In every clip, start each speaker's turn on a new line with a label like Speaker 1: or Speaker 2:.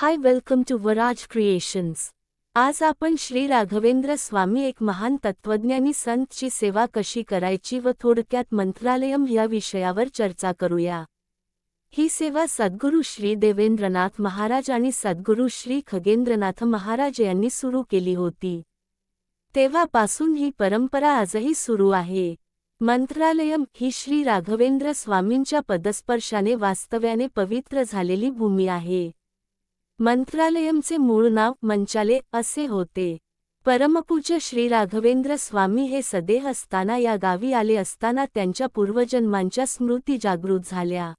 Speaker 1: Hi welcome to Varaj creations. आज आपण श्री राघवेंद्र स्वामी एक महान तत्वज्ञानी संतची सेवा कशी करायची व थोडक्यात मंत्रालयम या विषयावर चर्चा करूया. ही सेवा सद्गुरू श्री देवेंद्रनाथ महाराज आणि सद्गुरू श्री खगेंद्रनाथ महाराज यांनी सुरू केली होती. तेव्हापासून ही परंपरा आजही सुरू आहे. मंत्रालयम ही श्री राघवेंद्र स्वामींच्या पदस्पर्शाने वास्तव्याने पवित्र झालेली भूमी आहे. मंत्रालयमचे मूळ नाव मंचाले असे होते. परमपूज्य श्री राघवेंद्र स्वामी हे सदेह असताना या गावी आले असताना त्यांच्या पूर्वजन्मांच्या स्मृती जागृत झाल्या.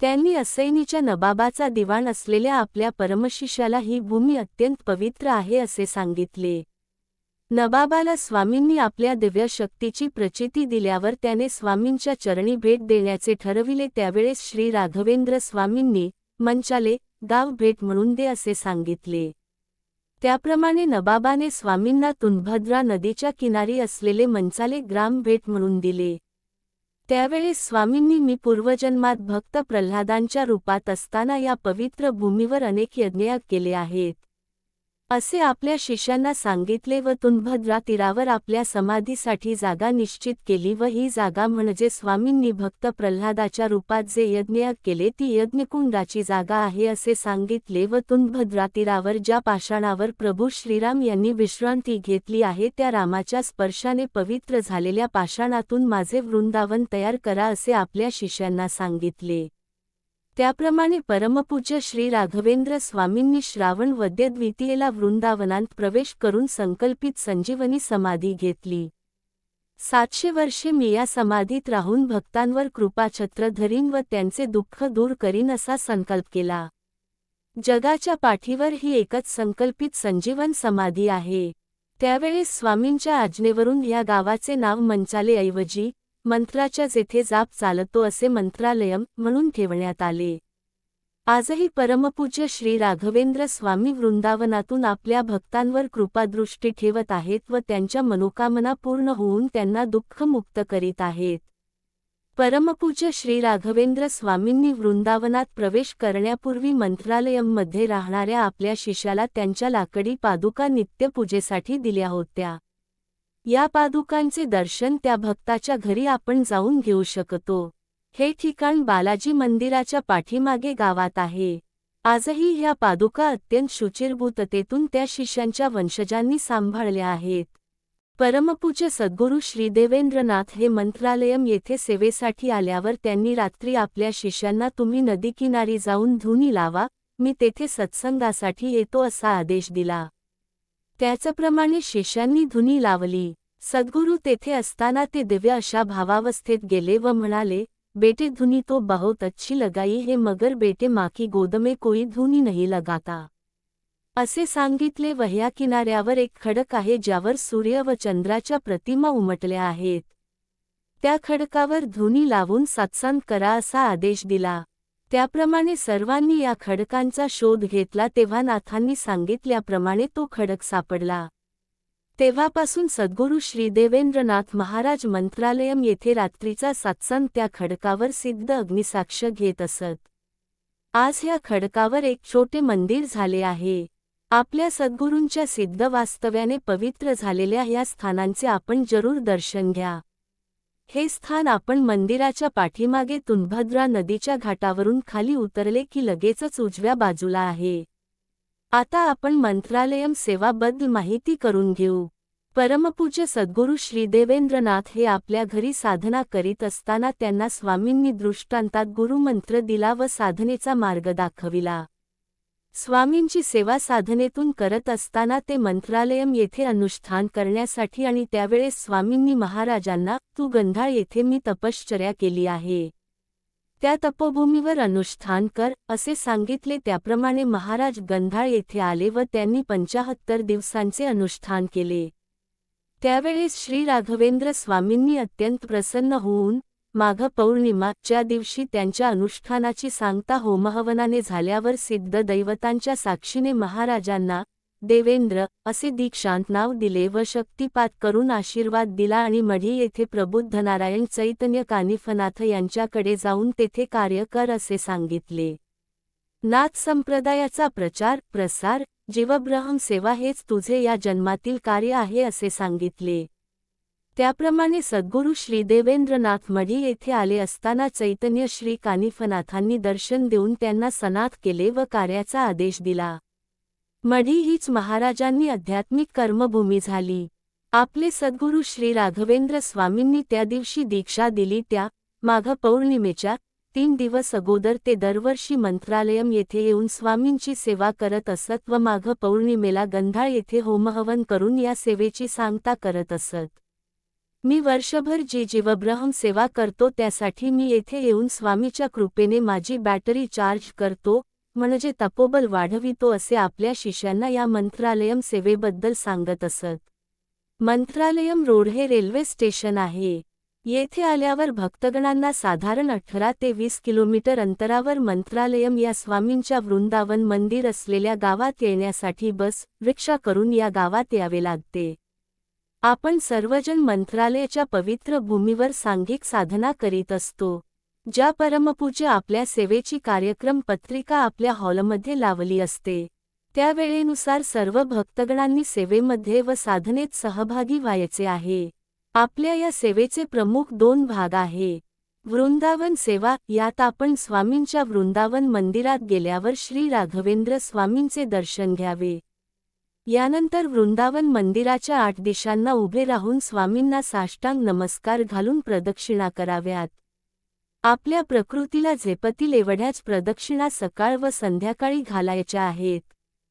Speaker 1: त्यांनी असैनीच्या नबाबाचा दिवाण असलेल्या आपल्या परमशिष्याला ही भूमी अत्यंत पवित्र आहे असे सांगितले. नबाबाला स्वामींनी आपल्या दिव्य शक्तीची प्रचिती दिल्यावर त्याने स्वामींच्या चरणी भेट देण्याचे ठरविले त्यावेळेस श्री राघवेंद्र स्वामींनी मंचाले गाव भेट म्हणून दे असे सांगितले. त्याप्रमाणे नबाबाने स्वामींना तुंभद्रा नदीच्या किनारी असलेले मंचाले ग्राम भेट म्हणून दिले. त्यावेळी स्वामींनी मी पूर्वजन्मात भक्त प्रल्हादांच्या रूपात असताना या पवित्र भूमीवर अनेक यज्ञ केले आहेत. असे आपल्या शिष्यांना सांगितले व तुंभद्रा तीरावर आपल्या समाधीसाठी जागा निश्चित केली व ही जागा म्हणजे स्वामींनी भक्त प्रल्हादाच्या रूपात जे यज्ञ केले ती यज्ञकुंडाची जागा आहे असे सांगितले व तुंभद्रा तीरावर ज्या पाषाणावर प्रभू श्रीराम यांनी विश्रांती घेतली आहे त्या रामाच्या स्पर्शाने पवित्र झालेल्या पाषाणातून माझे वृंदावन तयार करा असे आपल्या शिष्यांना सांगितले. त्याप्रमाणे परमपूज्य श्री राघवेंद्र स्वामींनी श्रावण वद्य द्वितीयेला वृंदावनांत प्रवेश करून संकल्पित संजीवनी समाधी घेतली. सातशे वर्षे मी या समाधीत राहून भक्तांवर कृपाछत्र धरीन व त्यांचे दुःख दूर करीन असा संकल्प केला. जगाच्या पाठीवर ही एकच संकल्पित संजीवन समाधी आहे. त्यावेळेस स्वामींच्या आज्ञेवरून या गावाचे नाव मंचालेऐवजी मंत्राच्या जेथे जाप चालतो असे मंत्रालयम म्हणून ठेवण्यात आले. आजही परमपूज्य श्री राघवेंद्र स्वामी वृंदावनातून आपल्या भक्तांवर कृपादृष्टी ठेवत आहेत व त्यांच्या मनोकामना पूर्ण होऊन त्यांना दुःखमुक्त करीत आहेत. परमपूज्य श्री राघवेंद्र स्वामींनी वृंदावनात प्रवेश करण्यापूर्वी मंत्रालयममध्ये राहणाऱ्या आपल्या शिष्याला त्यांच्या लाकडी पादुका नित्यपूजेसाठी दिल्या होत्या. या पादुकांचे दर्शन त्या भक्ताच्या घरी आपण जाऊन घेऊ शकतो. हे ठिकाण बालाजी मंदिराच्या पाठीमागे गावात आहे. आजही ह्या पादुका अत्यंत शुचिरभूततेतून त्या शिष्यांच्या वंशजांनी सांभाळल्या आहेत. परमपूज्य सद्गुरू श्री देवेंद्रनाथ हे मंत्रालयम येथे सेवेसाठी आल्यावर त्यांनी रात्री आपल्या शिष्यांना तुम्ही नदीकिनारी जाऊन धुनी लावा मी तेथे सत्संगासाठी येतो असा आदेश दिला. त्याचप्रमाणे शिष्यांनी धुनी लावली. सद्गुरू तेथे असताना ते दिव्य अशा भावावस्थेत गेले व म्हणाले बेटे धुनी तो बहुत अच्छी लगाई हे मगर बेटे माकी गोदमे कोई धुनी नाही लगाता. असे सांगितले वह्या किनाऱ्यावर एक खडक आहे ज्यावर सूर्य व चंद्राच्या प्रतिमा उमटल्या आहेत. त्या खडकावर धुनी लावून सत्संग करा असा आदेश दिला. त्याप्रमाणे सर्वांनी या खडकांचा शोध घेतला तेव्हा नाथांनी सांगितल्याप्रमाणे तो खडक सापडला. तेव्हापासून सद्गुरू श्री देवेंद्रनाथ महाराज मंत्रालयम येथे रात्रीचा सत्संग त्या खडकावर सिद्ध अग्निसाक्ष घेत असत. आज ह्या खडकावर एक छोटे मंदिर झाले आहे. आपल्या सद्गुरूंच्या सिद्ध वास्तव्याने पवित्र झालेल्या ह्या स्थानांचे आपण जरूर दर्शन घ्या. हे स्थान आपण मंदिराच्या पाठीमागे तुंभद्रा नदीच्या घाटावरून खाली उतरले की लगेचच उजव्या बाजूला आहे. आता आपण मंत्रालयम सेवाबद्दल माहिती करून घेऊ. परमपूज्य सद्गुरू श्री देवेंद्रनाथ हे आपल्या घरी साधना करीत असताना त्यांना स्वामींनी दृष्टांतात गुरुमंत्र दिला व साधनेचा मार्ग दाखविला. स्वामींची सेवा साधनेतून करत असताना ते मंत्रालयम येथे अनुष्ठान करण्यासाठी आणि त्यावेळेस स्वामींनी महाराजांना तू गंधाळ येथे मी तपश्चर्या केली आहे. त्या तपोभूमीवर अनुष्ठान कर असे सांगितले. त्याप्रमाणे महाराज गंधाळ येथे आले व त्यांनी पंचाहत्तर दिवसांचे अनुष्ठान केले. त्यावेळेस श्री राघवेंद्र स्वामींनी अत्यंत प्रसन्न होऊन माघ पौर्णिमा च्या दिवशी त्यांच्या अनुष्ठानाची सांगता होमहवनाने झाल्यावर सिद्ध दैवतांच्या साक्षीने महाराजांना देवेंद्र असे दीक्षांत नाव दिले व शक्तिपात करून आशीर्वाद दिला आणि मढी येथे प्रबुद्ध नारायण चैतन्य कानिफनाथ यांच्याकडे जाऊन तेथे कार्य कर असे सांगितले. नाथ संप्रदायाचा प्रचार प्रसार जीवब्रहम सेवा हेच तुझे या जन्मातील कार्य आहे असे सांगितले. त्याप्रमाणे सद्गुरू श्री देवेंद्रनाथ मढी येथे आले असताना चैतन्य श्री कानिफनाथांनी दर्शन देऊन त्यांना सनाथ केले व कार्याचा आदेश दिला. मढी हीच महाराजांनी आध्यात्मिक कर्मभूमी झाली. आपले सद्गुरू श्री राघवेंद्र स्वामींनी त्या दिवशी दीक्षा दिली त्या माघ पौर्णिमेच्या तीन दिवस अगोदर ते दरवर्षी मंत्रालयम येथे येऊन स्वामींची सेवा करत असत व माघ पौर्णिमेला गंधाळ येथे होमहवन करून या सेवेची सांगता करत असत. मी वर्षभर जी जीवब्रहम सेवा करतो त्यासाठी मी येथे येऊन स्वामीच्या कृपेने माझी बॅटरी चार्ज करतो म्हणजे तपोबल वाढवितो असे आपल्या शिष्यांना या मंत्रालयम सेवेबद्दल सांगत असत. मंत्रालयम रोड हे रेल्वे स्टेशन आहे. येथे आल्यावर भक्तगणांना साधारण अठरा ते वीस किलोमीटर अंतरावर मंत्रालयम या स्वामींच्या वृंदावन मंदिर असलेल्या गावात येण्यासाठी बस रिक्षा करून या गावात यावे लागते. आपण सर्वजण मंत्रालयाच्या पवित्र भूमीवर सांघिक साधना करीत असतो ज्या परमपूज्य आपल्या सेवेची कार्यक्रम पत्रिका आपल्या हॉलमध्ये लावली असते. त्या वेळेनुसार सर्व भक्तगणांनी सेवेमध्ये व साधनेत सहभागी व्हायचे आहे. आपल्या या सेवेचे प्रमुख दोन भाग आहे. वृंदावन सेवा यात आपण स्वामींच्या वृंदावन मंदिरात गेल्यावर श्री राघवेंद्र स्वामींचे दर्शन घ्यावे. यानंतर वृंदावन मंदिराच्या आठ दिशांना उभे राहून स्वामींना साष्टांग नमस्कार घालून प्रदक्षिणा कराव्यात. आपल्या प्रकृतीला झेपतील एवढ्याच प्रदक्षिणा सकाळ व संध्याकाळी घालायच्या आहेत.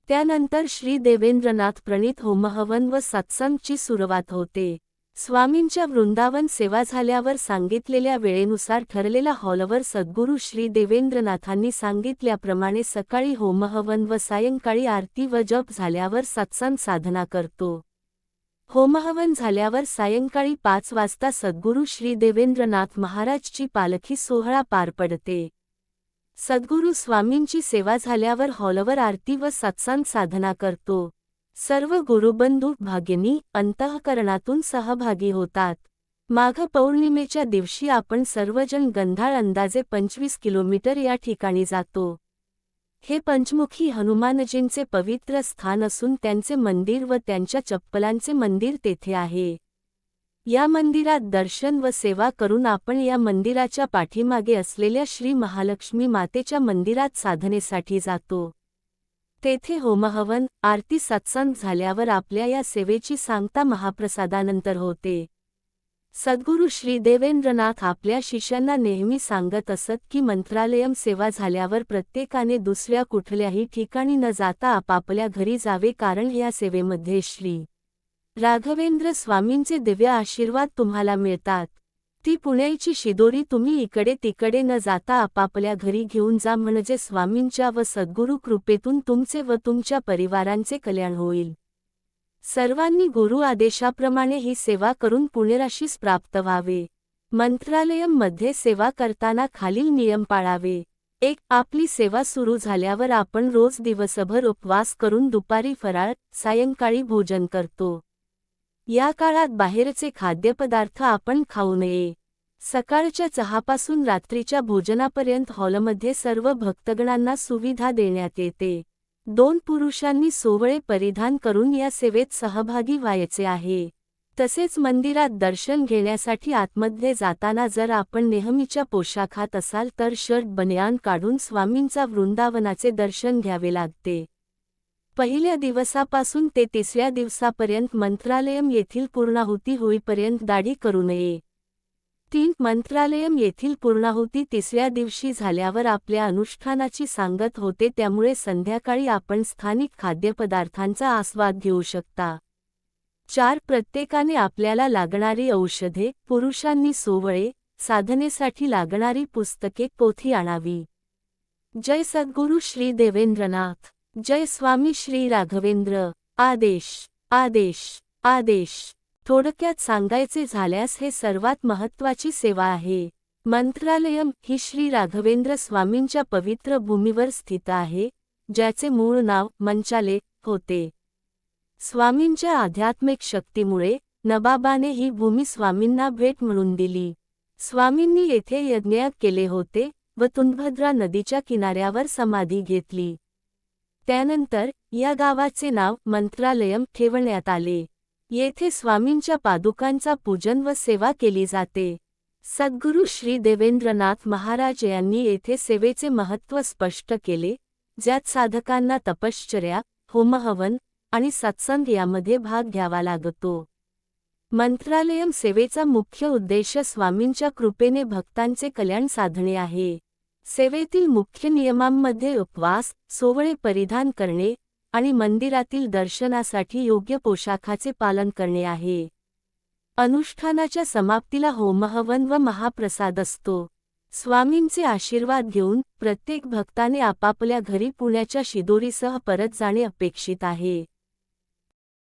Speaker 1: त्यानंतर श्री देवेंद्रनाथ प्रणित होमहवन व सत्संगची सुरुवात होते. स्वामींच्या वृंदावन सेवा झाल्यावर सांगितलेल्या वेळेनुसार ठरलेला हॉलवर सद्गुरू श्री देवेंद्रनाथांनी सांगितल्याप्रमाणे सकाळी होमहवन व सायंकाळी आरती व जप झाल्यावर सत्संग साधना करतो. होमहवन झाल्यावर सायंकाळी पाच वाजता सद्गुरू श्री देवेंद्रनाथ महाराजची पालखी सोहळा पार पडते. सद्गुरू स्वामींची सेवा झाल्यावर हॉलवर आरती व सत्संग साधना करतो. सर्व गुरुबंधू भागिनी अंतःकरणातून सहभागी होतात. माघ पौर्णिमेच्या दिवशी आपण सर्वजण गंधाळ अंदाजे पंचवीस किलोमीटर या ठिकाणी जातो. हे पंचमुखी हनुमानजींचे पवित्र स्थान असून त्यांचे मंदिर व त्यांच्या चप्पलांचे मंदिर तेथे आहे. या मंदिरात दर्शन व सेवा करून आपण या मंदिराच्या पाठीमागे असलेल्या श्री महालक्ष्मी मातेच्या मंदिरात साधनेसाठी जातो. तेथे होमहवन आरती सत्संग झाल्यावर आपल्या या सेवेची सांगता महाप्रसादानंतर होते. सद्गुरू श्री देवेंद्रनाथ आपल्या शिष्यांना नेहमी सांगत असत की मंत्रालयम सेवा झाल्यावर प्रत्येकाने दुसऱ्या कुठल्याही ठिकाणी न जाता आपापल्या घरी जावे कारण या सेवेमध्ये श्री राघवेंद्र स्वामींचे दिव्य आशीर्वाद तुम्हाला मिळतात. ती पुण्याची शिदोरी तुम्ही इकडे तिकडे न जाता आपापल्या घरी घेऊन जा म्हणजे स्वामींच्या व सद्गुरू कृपेतून तुमचे व तुमच्या परिवारांचे कल्याण होईल. सर्वांनी गुरु आदेशाप्रमाणे ही सेवा करून पुणेराशीस प्राप्त व्हावे. मंत्रालयममध्ये सेवा करताना खालील नियम पाळावे. एक आपली सेवा सुरू झाल्यावर आपण रोज दिवसभर उपवास करून दुपारी फराळ सायंकाळी भोजन करतो. या काळात बाहेरचे खाद्यपदार्थ आपण खाऊ नये. सकाळच्या चहापासून रात्रीच्या भोजनापर्यंत हॉलमध्ये सर्व भक्तगणांना सुविधा देण्यात येते. दोन पुरुषांनी सोवळे परिधान करून या सेवेत सहभागी व्हायचे आहे. तसेच मंदिरात दर्शन घेण्यासाठी आतमध्ये जाताना जर आपण नेहमीच्या पोशाखात असाल तर शर्ट बनियान काढून स्वामींचा वृंदावनाचे दर्शन घ्यावे लागते. पहिल्या दिवसापासून ते तिसऱ्या दिवसापर्यंत मंत्रालयम येथील पूर्णाहुती होईपर्यंत दाढी करू नये. तीन मंत्रालयम येथील पूर्णाहुती तिसऱ्या दिवशी झाल्यावर आपल्या अनुष्ठानाची सांगत होते त्यामुळे संध्याकाळी आपण स्थानिक खाद्यपदार्थांचा आस्वाद घेऊ शकता. चार प्रत्येकाने आपल्याला लागणारी औषधे पुरुषांनी सोवळे साधनेसाठी लागणारी पुस्तके पोथी आणावी. जय सद्गुरू श्री देवेंद्रनाथ. जय स्वामी श्री राघवेंद्र. आदेश आदेश आदेश. थोडक्यात सांगायचे झाल्यास हे सर्वात महत्त्वाची सेवा आहे. मंत्रालयम ही श्री राघवेंद्र स्वामींच्या पवित्र भूमीवर स्थित आहे ज्याचे मूळ नाव मंचाले होते. स्वामींच्या आध्यात्मिक शक्तीमुळे नबाबाने ही भूमी स्वामींना भेट म्हणून दिली. स्वामींनी येथे यज्ञ केले होते व तुंगभद्रा नदीच्या किनाऱ्यावर समाधी घेतली. त्यानंतर या गावाचे नाव मंत्रालयम ठेवण्यात आले. येथे स्वामींच्या पादुकांचा पूजन व सेवा केली जाते. सद्गुरू श्री देवेंद्रनाथ महाराज यांनी येथे सेवेचे महत्त्व स्पष्ट केले ज्यात साधकांना तपश्चर्या होमहवन आणि सत्संग यामध्ये भाग घ्यावा लागतो. मंत्रालयम सेवेचा मुख्य उद्देश स्वामींच्या कृपेने भक्तांचे कल्याण साधणे आहे. सेवेतील मुख्य नियमांमध्ये उपवास सोवळे परिधान करणे आणि मंदिरातील दर्शनासाठी योग्य पोशाखाचे पालन करणे आहे. अनुष्ठानाच्या समाप्तीला होमहवन व महाप्रसाद असतो. स्वामींचे आशीर्वाद घेऊन प्रत्येक भक्ताने आपापल्या घरी पुण्याच्या शिदोरीसह परत जाणे अपेक्षित आहे.